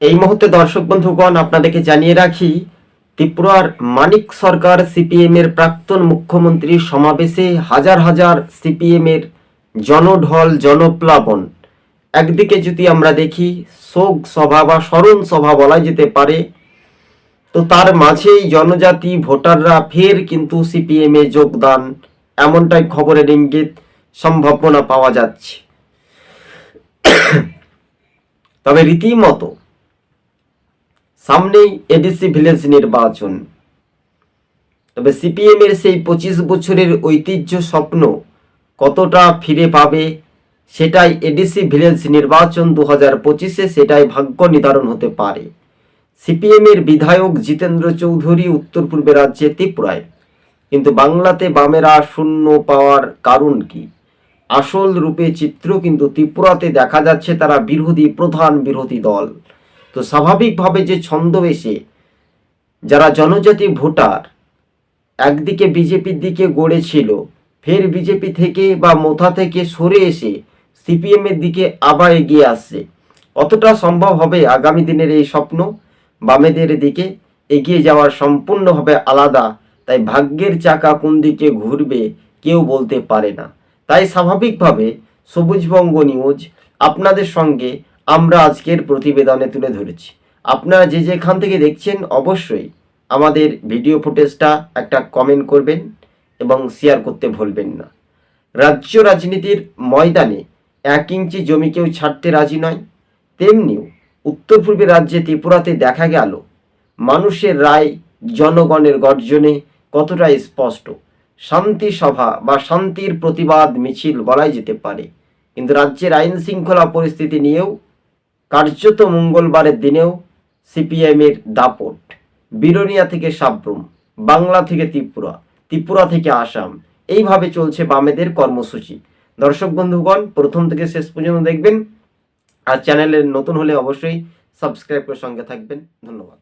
এই মুহূর্তে দর্শক বন্ধুগণ, আপনাদেরকে জানিয়ে রাখি, ত্রিপুরার মানিক সরকার সিপিএম এর প্রাক্তন মুখ্যমন্ত্রীর সমাবেশে হাজার হাজার সিপিএম এর জনঢল, জনপ্লাবন। একদিকে যদি আমরা দেখি, শোক সভা বা স্মরণ সভা বলা যেতে পারে, তো তার মাঝেই জনজাতি ভোটাররা ফের কিন্তু সিপিএম এ যোগদান। এমনটাই খবরের ইঙ্গিত, সম্ভাবনা পাওয়া যাচ্ছে। তবে রীতিমতো সামনেই এডিসি ভিলেজ নির্বাচন। তবে সিপিএম এর সেই পঁচিশ বছরের ঐতিহ্য স্বপ্ন কতটা ফিরে পাবে, সেটাই এডিসি ভিলেজ নির্বাচন দু হাজার পঁচিশে সেটাই ভাগ্য নির্ধারণ হতে পারে। সিপিএম এর বিধায়ক জিতেন্দ্র চৌধুরী উত্তর পূর্বে রাজ্যে ত্রিপুরায়। কিন্তু বাংলাতে বামেরা শূন্য পাওয়ার কারণ কি? আসল রূপে চিত্র কিন্তু ত্রিপুরাতে দেখা যাচ্ছে তারা বিরোধী প্রধান বিরোধী দল। তো স্বাভাবিকভাবে যে ছন্দবেশে যারা জনজাতি ভোটার, একদিকে বিজেপির দিকে গড়েছিল ফের বিজেপি থেকে বা মোথা থেকে সরে এসে সিপিএম এর দিকে আবার এগিয়ে আসছে। কতটা সম্ভব হবে আগামী দিনের এই স্বপ্ন, বামেদের দিকে এগিয়ে যাওয়ার সম্পূর্ণভাবে আলাদা, তাই ভাগ্যের চাকা কোন দিকে ঘুরবে কেউ বলতে পারে না। তাই স্বাভাবিকভাবে সবুজবঙ্গ নিউজ আপনাদের সঙ্গে আমরা আজকের প্রতিবেদনে তুলে ধরেছি। আপনারা যে যেখান থেকে দেখছেন, অবশ্যই আমাদের ভিডিও ফুটেজটা একটা কমেন্ট করবেন এবং শেয়ার করতে ভুলবেন না। রাজ্য রাজনীতির ময়দানে এক ইঞ্চি জমি কেউ ছাড়তে রাজি নয়। তেমনিও উত্তর পূর্বে রাজ্যে ত্রিপুরাতে দেখা গেল, মানুষের রায় জনগণের গর্জনে কতটা স্পষ্ট। শান্তি সভা বা শান্তির প্রতিবাদ মিছিল বলাই যেতে পারে। কিন্তু রাজ্যের আইন শৃঙ্খলা পরিস্থিতি নিয়েও কার্যত মঙ্গলবারের দিনেও সিপিএমের দাপট। বিরোনিয়া থেকে সাব্রুম, বাংলা থেকে ত্রিপুরা ত্রিপুরা থেকে আসাম। এইভাবে চলছে বামেদের কর্মসূচি। দর্শক বন্ধুগণ, প্রথম থেকে শেষ পর্যন্ত দেখবেন। আর চ্যানেলের নতুন হলে অবশ্যই সাবস্ক্রাইব করে সঙ্গে থাকবেন। ধন্যবাদ।